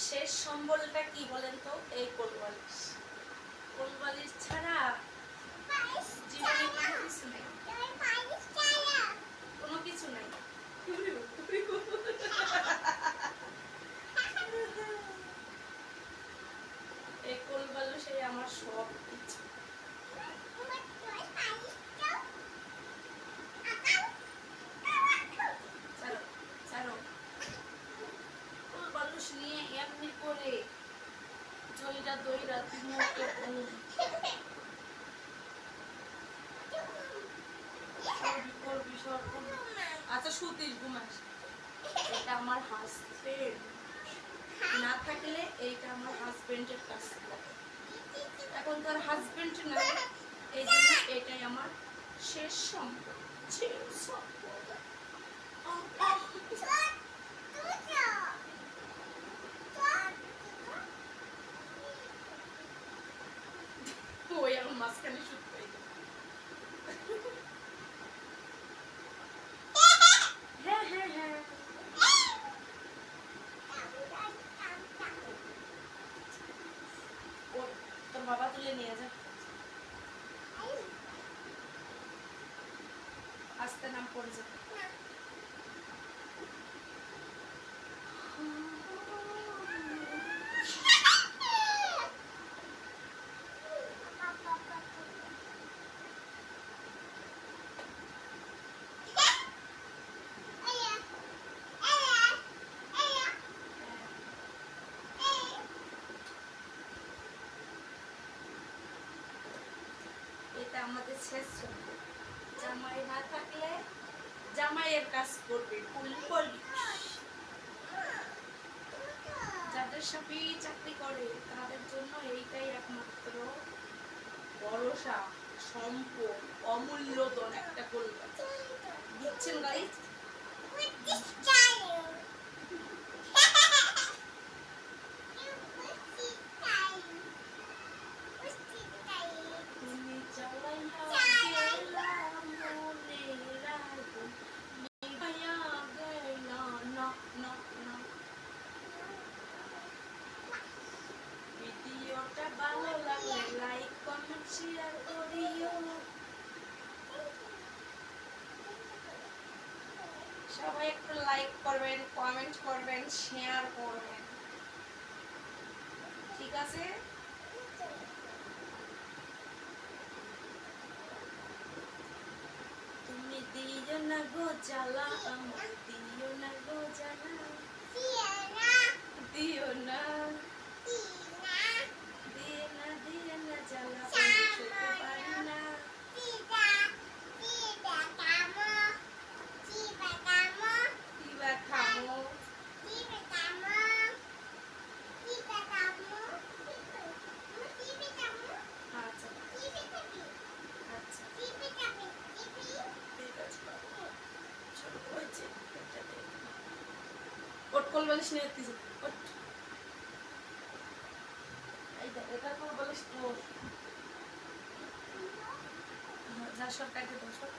শেষ সম্বলটা কি বলেন তো? এই কোলবালিশ কোলবালিশ ছাড়া জীবনে কোনো কিছু নেই কোনো কিছু নাই এই কোলবালিশে আমার সব কিছু ছাড়ো ছাড়ো কোলবালিশ নিয়ে এমনি করে জয়রা দইরা তুমি ওকে ঘুম করবি করবি সব করবি। আচ্ছা শুতিস ঘুমাস। এটা আমার হাজবেন্ড না থাকলে এইটা আমার হাজবেন্ডের কাছ এখন তোর হাজবেন্ড নাই এই জন্য এটাই আমার শেষ সম্পদ মাঝখানে শুট পাই হ্যাঁ হ্যাঁ হ্যাঁ ও তোর বাবা তুলে নিয়ে যা আস্তে নাম পড়ে যাবে আমাদের শেষ সম্পদ জামাই না থাকলে জামাইয়ের কাজ করবে করবি। যাদের সাথে চাকরি করে, তাদের জন্য এইটাই একমাত্র ভরসা, সম্পদ, অমূল্য ধন একটা করবে বুঝছেন গাইজ তুমি চালাইয়া গেলা মনের আগুন, নিভাইয়া গেলা না, না, না। ভিডিওটা ভালো লাগলে লাইক কমেন্ট শেয়ার করিও সবাই একটু লাইক করবেন কমেন্ট করবেন শেয়ার করবেন। ঠিক আছে? তুমি দিও না গো জ্বালা আমার দিও না গো জ্বালা। দিও না। দিও না দিও না জ্বালা আমি সইতে পারি না কিবা খামো আচ্ছা আচ্ছা ঠিক আছে বাবু। ছোট হয়েছে এটা দে। এসেছি ওট এই এটা তো তোর হ্যাঁ, যা দাও সব।